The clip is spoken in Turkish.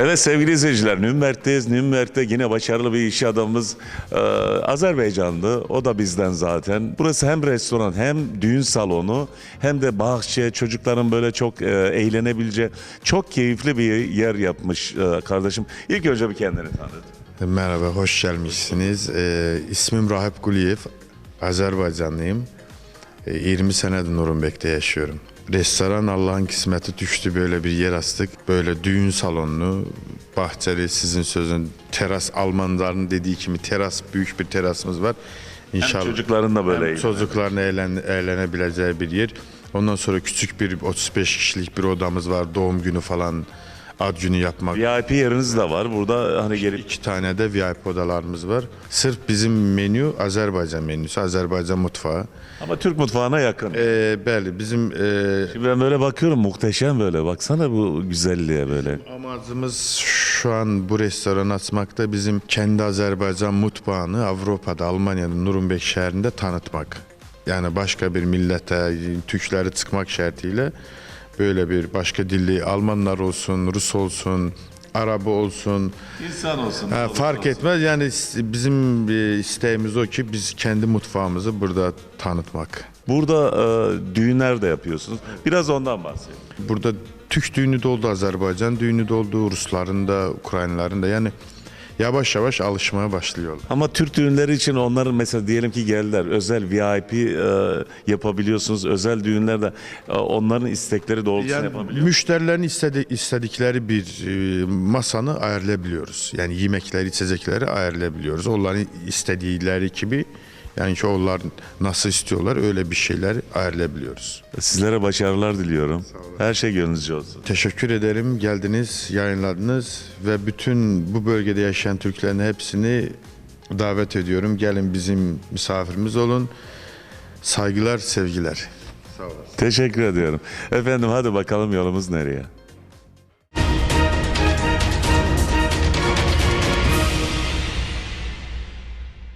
Evet sevgili izleyiciler Nürnberg'teyiz. Nürnberg'te yine başarılı bir iş adamımız e, Azerbaycanlı. O da bizden zaten. Burası hem restoran hem düğün salonu hem de bahçe çocukların böyle çok e, eğlenebileceği çok keyifli bir yer yapmış e, kardeşim. İlk önce bir kendini tanıt. Merhaba, hoş gelmişsiniz. Ee, ismim Rahip Guliyev, Azerbaycanlıyım. Ee, 20 senedir Nuremberg'de yaşıyorum. Restoran Allah'ın kısmeti düştü böyle bir yer astık. Böyle düğün salonlu, bahçeli sizin sözün teras Almanların dediği gibi teras büyük bir terasımız var. İnşallah çocukların da böyle Hem çocukların eğlen, eğlenebileceği bir yer. Ondan sonra küçük bir 35 kişilik bir odamız var. Doğum günü falan ad günü yapmak. VIP yeriniz de var. Burada hani gelip İki tane de VIP odalarımız var. Sırf bizim menü Azerbaycan menüsü, Azerbaycan mutfağı. ama Türk mutfağına yakın. Ee, bəli, bizim e, Şimdi ben böyle bakıyorum muhteşem böyle. Baksana bu güzelliğe böyle. amacımız şu an bu restoranı açmakta bizim kendi Azerbaycan mutfağını Avrupa'da, Almanya'da, Nuremberg şehrinde tanıtmak. Yani başka bir millete, Türkleri çıkmak şartıyla böyle bir başka dilli Almanlar olsun, Rus olsun, Arabı olsun, İnsan olsun. Ha, fark etmez yani bizim e, isteğimiz o ki biz kendi mutfağımızı burada tanıtmak. Burada e, düğünler de yapıyorsunuz. Biraz ondan bahsedin. Burada Türk düğünü de oldu, Azerbaycan düğünü de oldu, Rusların da, Ukraynaların da yani yavaş yavaş alışmaya başlıyorlar. Ama Türk düğünleri için onların mesela diyelim ki geldiler özel VIP e, yapabiliyorsunuz. Özel düğünlerde e, onların istekleri doğrultusunda Yani yapabiliyorsunuz. müşterilerin istedi, istedikleri bir e, masanı ayarlayabiliyoruz. Yani yemekleri, içecekleri ayarlayabiliyoruz. Onların istedikleri gibi yani ki onlar nasıl istiyorlar öyle bir şeyler ayarlayabiliyoruz. Sizlere başarılar diliyorum. Her şey gönlünüzce olsun. Teşekkür ederim. Geldiniz, yayınladınız ve bütün bu bölgede yaşayan Türklerin hepsini davet ediyorum. Gelin bizim misafirimiz olun. Saygılar, sevgiler. Teşekkür ediyorum. Efendim hadi bakalım yolumuz nereye?